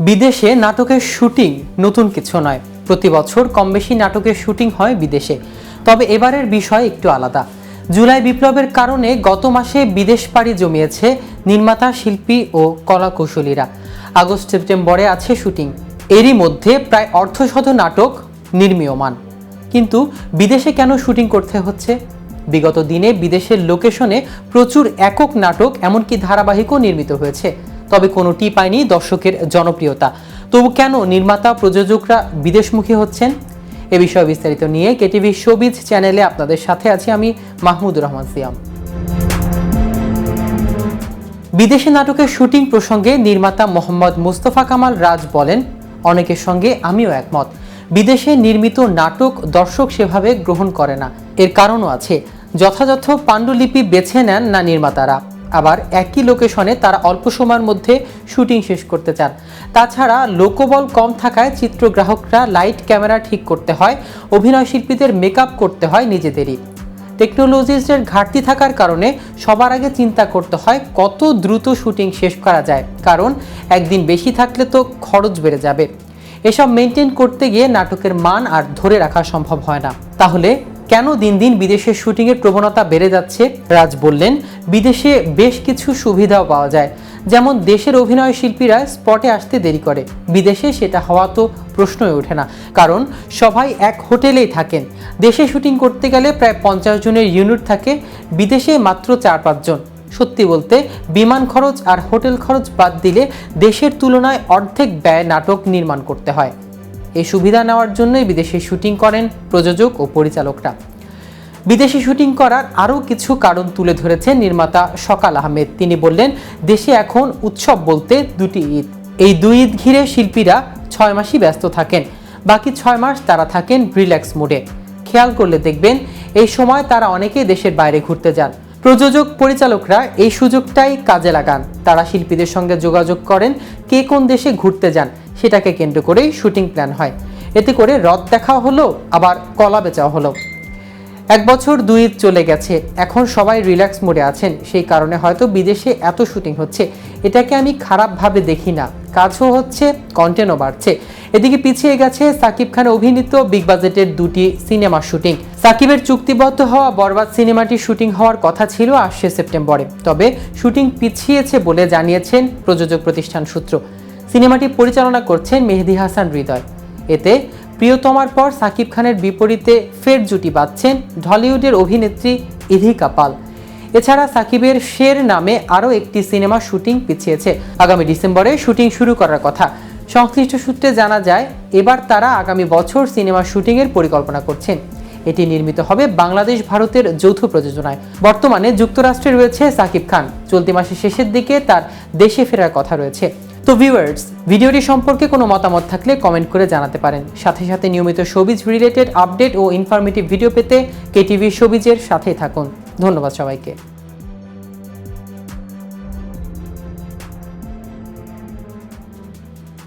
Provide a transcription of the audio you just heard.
বিদেশে নাটকের শুটিং নতুন কিছু নয়। প্রতি বছর কম বেশি নাটকের শুটিং হয় বিদেশে। তবে এবারের বিষয় একটু আলাদা। জুলাই বিপ্লবের কারণে গত মাসে বিদেশ পাড়ি জমিয়েছে নির্মাতা, শিল্পী ও কলাকুশলীরা। আগস্ট সেপ্টেম্বরে আছে শুটিং। এরই মধ্যে প্রায় অর্ধশত নাটক নির্মীয়মান। কিন্তু বিদেশে কেন শুটিং করতে হচ্ছে? বিগত দিনে বিদেশের লোকেশনে প্রচুর একক নাটক, এমনকি ধারাবাহিকও নির্মিত হয়েছে। তবে কোনোটি পায়নি দর্শকের জনপ্রিয়তা। তবু কেন নির্মাতা, প্রযোজকরা বিদেশমুখী হচ্ছেন? এ বিষয়ে বিস্তারিত নিয়ে কেটিভি শোবিজ চ্যানেলে আপনাদের সাথে আছি আমি মাহমুদুর রহমান সিয়াম। বিদেশি নাটকের শুটিং প্রসঙ্গে নির্মাতা মোহাম্মদ মুস্তফা কামাল রাজ বলেন, অনেকের সঙ্গে আমিও একমত। বিদেশে নির্মিত নাটক দর্শক সেভাবে গ্রহণ করে না। এর কারণও আছে। যথাযথ পাণ্ডুলিপি বেছে নেন না নির্মাতারা। আবার একই লোকেশনে তারা অল্প সময়ের মধ্যে শুটিং শেষ করতে চান। তাছাড়া লোকবল কম থাকায় চিত্রগ্রাহকরা লাইট ক্যামেরা ঠিক করতে হয়, অভিনয় শিল্পীদের মেকআপ করতে হয় নিজেদেরই। টেকনোলজিসের ঘাটতি থাকার কারণে সবার আগে চিন্তা করতে হয় কত দ্রুত শুটিং শেষ করা যায়, কারণ একদিন বেশি থাকলে তো খরচ বেড়ে যাবে। এসব মেনটেন করতে গিয়ে নাটকের মান আর ধরে রাখা সম্ভব হয় না। তাহলে কেন দিন দিন বিদেশে শুটিংয়ের প্রবণতা বেড়ে যাচ্ছে? রাজ বললেন, বিদেশে বেশ কিছু সুবিধাও পাওয়া যায়। যেমন দেশের অভিনয় শিল্পীরা স্পটে আসতে দেরি করে। বিদেশে সেটা হওয়া তো প্রশ্নই ওঠে না। কারণ সবাই এক হোটেলেই থাকেন। দেশে শুটিং করতে গেলে প্রায় পঞ্চাশ জনের ইউনিট থাকে। বিদেশে মাত্র চার পাঁচজন সত্যি বলতে, বিমান খরচ আর হোটেল খরচ বাদ দিলে দেশের তুলনায় অর্ধেক ব্যয় নাটক নির্মাণ করতে হয়। এই সুবিধা নেওয়ার জন্যই বিদেশে শুটিং করেন প্রযোজক ও পরিচালকরা। বিদেশি শুটিং করার আরও কিছু কারণ তুলে ধরেছেন নির্মাতা সকাল আহমেদ। তিনি বললেন, দেশে এখন উৎসব বলতে দুটি ঈদ। এই দুই ঈদ ঘিরে শিল্পীরা ছয় মাসই ব্যস্ত থাকেন। বাকি ছয় মাস তারা থাকেন রিল্যাক্স মুডে। খেয়াল করলে দেখবেন, এই সময় তারা অনেকেই দেশের বাইরে ঘুরতে যান। প্রযোজক, পরিচালকরা এই সুযোগটাই কাজে লাগান। তারা শিল্পীদের সঙ্গে যোগাযোগ করেন, কে কোন দেশে ঘুরতে যান। সেটাকে কেন্দ্র করেই শুটিং প্ল্যান হয়। এতে করে রথ দেখা হলো, আবার কলা বেচাও হলো। এক বছর দুই চলে গেছে, এখন সবাই রিল্যাক্স মোডে আছেন। সেই কারণে হয়তো বিদেশে এত শুটিং হচ্ছে। এটাকে আমি খারাপভাবে দেখি না। কাজও হচ্ছে কন্টেন্টও বাড়ছে। এদিকে পিছিয়ে গেছে সাকিব খান অভিনীত বিগ বাজেটের দুটি সিনেমার শুটিং। সাকিবের চুক্তিবদ্ধ হওয়া বরবাদ সিনেমাটি শুটিং হওয়ার কথা ছিল আসছে সেপ্টেম্বরে। তবে শুটিং পিছিয়েছে বলে জানিয়েছেন প্রযোজক প্রতিষ্ঠান সূত্র। সিনেমাটি পরিচালনা করছেন মেহেদি হাসান হৃদয়। এতে প্রিয়তমার পর সাকিব খানের বিপরীতে ফের জুটি বাঁধছেন ঢলিউডের অভিনেত্রী ইধিকা পাল। এছাড়া সাকিবের শের নামে আরও একটি সিনেমা শুটিং পিছিয়েছে। আগামী ডিসেম্বরে শুটিং শুরু করার কথা। সংশ্লিষ্ট সূত্রে জানা যায়, এবার তারা আগামী বছর সিনেমা শুটিংয়ের পরিকল্পনা করছেন। এটি নির্মিত হবে বাংলাদেশ ভারতের যৌথ প্রযোজনায়। বর্তমানে যুক্তরাষ্ট্রে রয়েছে সাকিব খান। চলতি মাসের শেষের দিকে তার দেশে ফেরার কথা রয়েছে। তো ভিউয়ার্স ভিডিওটি সম্পর্কে কোনো মতামত থাকলে কমেন্ট করে জানাতে পারেন। সাথে সাথে নিয়মিত শোবিজ রিলেটেড আপডেট ও ইনফরমেটিভ ভিডিও পেতে কেটিভি শোবিজের সাথেই থাকুন। ধন্যবাদ সবাইকে।